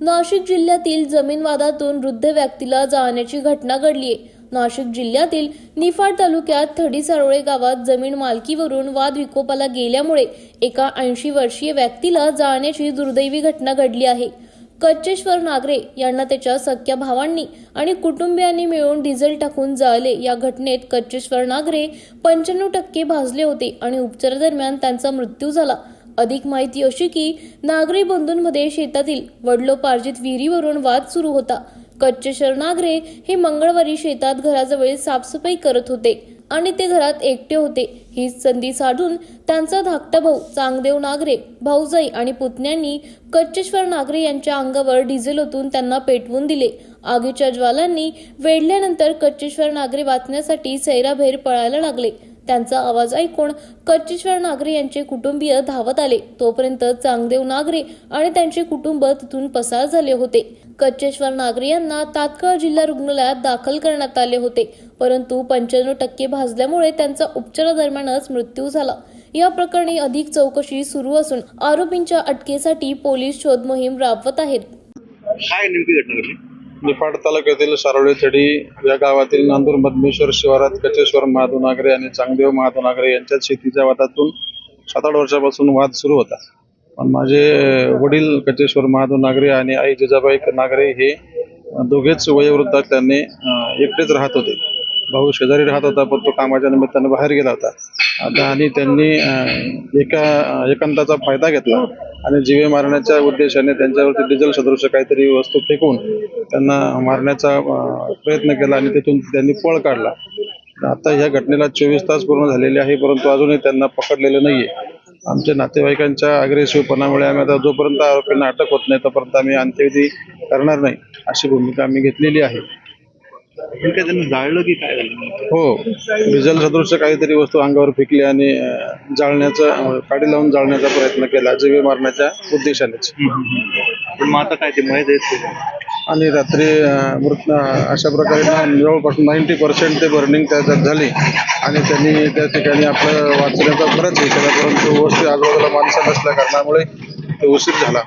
नाशिक जिल्ह्यातील जमीन वादातून वृद्ध व्यक्तीला जाळण्याची घटना घडली आहे. नाशिक जिल्ह्यातील निफाड तालुक्यात थडी सारोळे गावात जमीन मालकीवरून वाद विकोपाला गेल्यामुळे एका ऐंशी वर्षीय व्यक्तीला जाळण्याची दुर्दैवी घटना घडली आहे. कच्चेश्वर नागरे यांना त्याच्या सख्या भावांनी आणि कुटुंबियांनी मिळून डिझेल टाकून जाळले. या घटनेत कच्चेश्वर नागरे पंच्याण्णव टक्के भाजले होते आणि उपचारादरम्यान त्यांचा मृत्यू झाला. अधिक माहिती अशी की नागरी बंधूंमध्ये शेतातील वडलोपार्जित विहिरीवरून वाद सुरू होता. कच्चेश्वर नागरे हे मंगळवारी शेतात घराजवळ साफसफाई करत होते आणि ते घरात एकटे होते. हीच संधी साधून त्यांचा धाकटा भाऊ चांगदेव नागरे भाऊजाई आणि पुतण्यांनी कच्चेश्वर नागरे यांच्या अंगावर डिझेल ओतून त्यांना पेटवून दिले. आगीच्या ज्वालांनी वेढल्यानंतर कच्चेश्वर नागरे वाचण्यासाठी सैराभैर पळायला लागले. त्यांचा आवाज ऐकून कच्चेश्वर नागरे यांचे कुटुंबीय धावत आले. तोपर्यंत चांगदेव नागरे आणि त्यांचे कुटुंब तिथून पसार झाले होते. कच्चेश्वर नागरे यांना तात्काळ जिल्हा रुग्णालयात दाखल करण्यात आले होते. परंतु पंच्याण्णव टक्के भाजल्यामुळे त्यांचा उपचारादरम्यानच मृत्यू झाला. या प्रकरणी अधिक चौकशी सुरू असून आरोपींच्या अटकेसाठी पोलीस शोध मोहीम राबवत आहेत. निफाड तालुक्यातील सारोळीथडी या गावातील नांदूर मधमेश्वर शिवारात कचेश्वर महादू नागरे आणि चांगदेव महादू नागरे यांच्यात शेतीच्या वादातून सात आठ वर्षापासून वाद सुरू होता. पण माझे वडील कचेश्वर महादो नागरे आणि आई जिजाबाई नागरे हे दोघेच वयोवृद्ध असल्याने एकटेच राहत होते. भाऊ शेजारी राहत होता पण तो कामाच्या निमित्तानं बाहेर गेला होता. आता आणि त्यांनी एका एकांताचा फायदा घेतला आणि जीवे मारण्याच्या उद्देशाने त्यांच्यावरती डिझेल सदृश काहीतरी वस्तू फेकून त्यांना मारण्याचा प्रयत्न केला आणि तिथून त्यांनी पळ काढला. आता ह्या घटनेला चोवीस तास पूर्ण झालेले आहे परंतु अजूनही त्यांना पकडलेलं नाहीये. आमच्या नातेवाईकांच्या अग्रेसिव्हपणामुळे आम्ही आता जोपर्यंत आरोपींना अटक होत नाही तोपर्यंत आम्ही अंत्यविधी करणार नाही अशी भूमिका आम्ही घेतलेली आहे. पण काय त्यांना जाळलं की काय झालं हो डिझेल सदृश काहीतरी वस्तू अंगावर फेकली आणि अं, जाळण्याचा अं, काडी लावून जाळण्याचा प्रयत्न केला जीवे मारण्याच्या उद्देशानेच. पण मग आता काय ते माहीत आहेत आणि रात्री अं, मृत अं, अशा प्रकारे ना जवळपास नाईन्टी पर्सेंट ते बर्निंग त्याच्यात झाली. आणि त्यांनी त्या ठिकाणी आपलं वाचण्याचा बराच केला परंतु वस्ती आजूबाजूला माणसं नसल्या कारणामुळे ते उशीर झाला.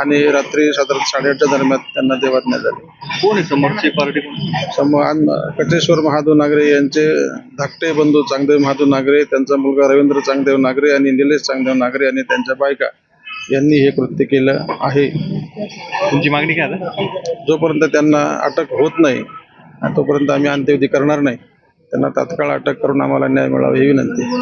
आणि रात्री साधारण साडेआठच्या दरम्यान त्यांना देवाज्ञा झाली. कोण आहे समोरची पार्टी कोण? सम आन- कटेश्वर महादेव नागरे यांचे धाकटे बंधू चांगदेव महादेव नागरे त्यांचा मुलगा रवींद्र चांगदेव नागरे आणि निलेश चांगदेव नागरे आणि त्यांच्या बायका यांनी हे कृत्य केलं आहे. तुमची मागणी काय जोपर्यंत त्यांना अटक होत नाही तोपर्यंत आम्ही अंत्यविधी करणार नाही. त्यांना तात्काळ अटक करून आम्हाला न्याय मिळावा ही विनंती.